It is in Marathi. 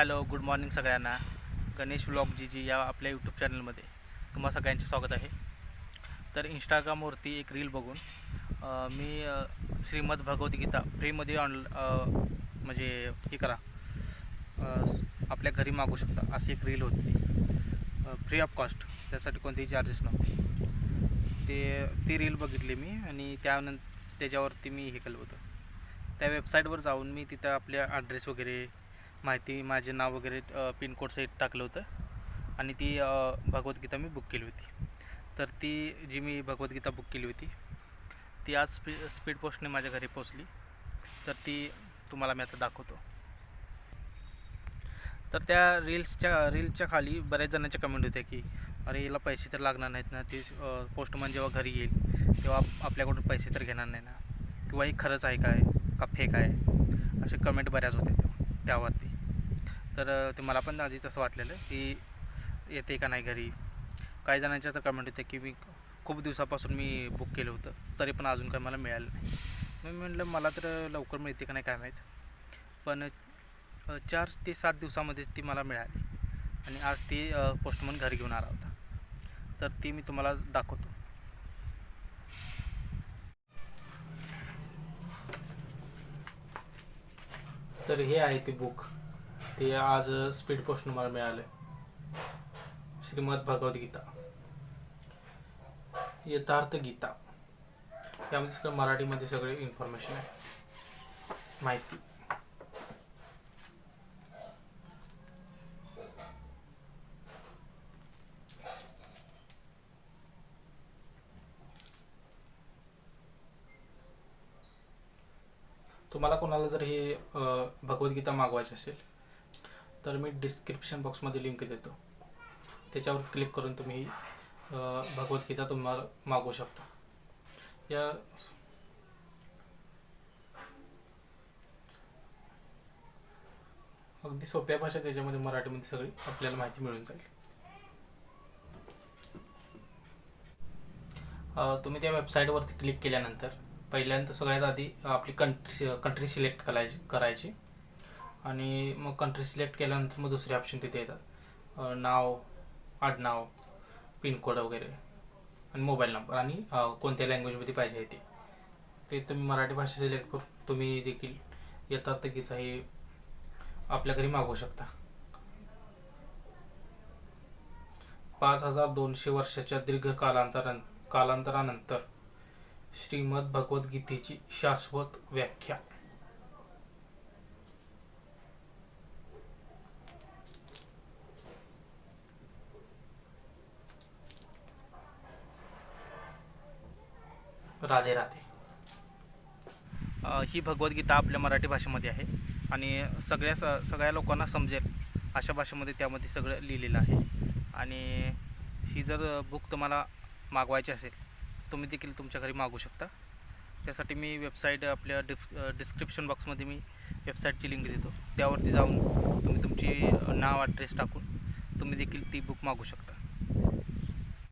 हॅलो गुड मॉर्निंग सगळ्यांना. गणेश व्लॉग जी जी या आपल्या यूट्यूब चॅनलमध्ये. तुम्हा सगळ्यांचे स्वागत आहे. तर इंस्टाग्रामवरती एक रील बघून मी श्रीमद भगवद्गीता फ्रीमध्ये ऑन म्हणजे हे करा. आपल्या घरी मागू शकता अशी एक रील होती ती. फ्री ऑफ कॉस्ट त्यासाठी कोणतेही चार्जेस नव्हते. ते ती रील बघितली मी आणि त्यानंतर त्याच्यावरती मी हे केलं होतं. त्या वेबसाईटवर जाऊन मी तिथं आपल्या ॲड्रेस वगैरे माहिती माझे नाव वगैरे पिनकोड सहित टाकलं होतं. आणि ती भगवद्गीता मी बुक केली होती. तर ती जी मी भगवद्गीता बुक केली होती ती आज स्पी स्पीड पोस्टने माझ्या घरी पोचली तर ती तुम्हाला मी आता दाखवतो. तर त्या रील्सच्या रील्सच्या खाली बऱ्याच जणांच्या कमेंट होत्या की अरे याला पैसे तर लागणार नाहीत ना. ती पोस्टमन जेव्हा घरी येईल तेव्हा आपल्याकडून पैसे तर घेणार नाही ना. किंवा हे खरंच आहे काय का फेक आहे? असे कमेंट बऱ्याच होते तेव्हा त्यावरती. तर ते मला पण आधी तसं वाटलेलं की येते का नाही घरी. काही जणांच्या तर कमेंट होते की मी खूप दिवसापासून मी बुक केलं होतं. तरी पण अजून काही मला मिळालं नाही. मी म्हटलं मला तर लवकर मिळते का नाही काय माहीत. पण चार ते सात दिवसामध्येच ती मला मिळाली. आणि आज ती पोस्टमन घरी घेऊन आला होता. तर ती मी तुम्हाला दाखवतो. तर हे आहे ते बुक ते आज स्पीड पोस्टनं मला मिळालं श्रीमद भगवद्गीता यथार्थ गीता. यामध्ये सगळं मराठीमध्ये सगळे इन्फॉर्मेशन आहे. माहिती. तुम्हाला कोणाला जर हे भगवद्गीता मागवायची असेल तर मी डिस्क्रिप्शन बॉक्समध्ये लिंक देतो. त्याच्यावर क्लिक करून तुम्ही ही भगवद्गीता तुम्हाला मागवू शकता. या अगदी सोप्या भाषा त्याच्यामध्ये मराठीमध्ये सगळी आपल्याला माहिती मिळून जाईल. तुम्ही त्या वेबसाईटवरती क्लिक केल्यानंतर पहिल्यांदा सगळ्यात आधी आपली कंट्री कंट्री सिलेक्ट करायची करायची. आणि मग कंट्री सिलेक्ट केल्यानंतर मग दुसरे ऑप्शन तिथे येतात. नाव आडनाव पिनकोड वगैरे आणि मोबाईल नंबर आणि कोणत्या लँग्वेजमध्ये पाहिजे आहे ते. ते तुम्ही मराठी भाषा सिलेक्ट करून तुम्ही देखील यथार्थ हे आपल्या घरी मागवू शकता. पाच हजार दोनशे वर्षाच्या दीर्घ कालांतरा कालांतरानंतर श्रीमद भगवद्गीतेची शाश्वत व्याख्या. राधे राधे. ही भगवद्गीता आपल्या मराठी भाषेमध्ये आहे आणि सगळ्या स सगळ्या लोकांना समजेल अशा भाषेमध्ये त्यामध्ये सगळं लिहिलेलं आहे. आणि ही जर बुक तुम्हाला मागवायची असेल तुम्ही देखील तुमच्या घरी मागू शकता. त्यासाठी मी वेबसाईट आपल्या डिस् डिस्क्रिप्शन बॉक्समध्ये मी वेबसाईटची लिंक देतो. त्यावरती जाऊन तुम्ही तुमची नाव ॲड्रेस टाकून तुम्ही देखील ती बुक मागू शकता.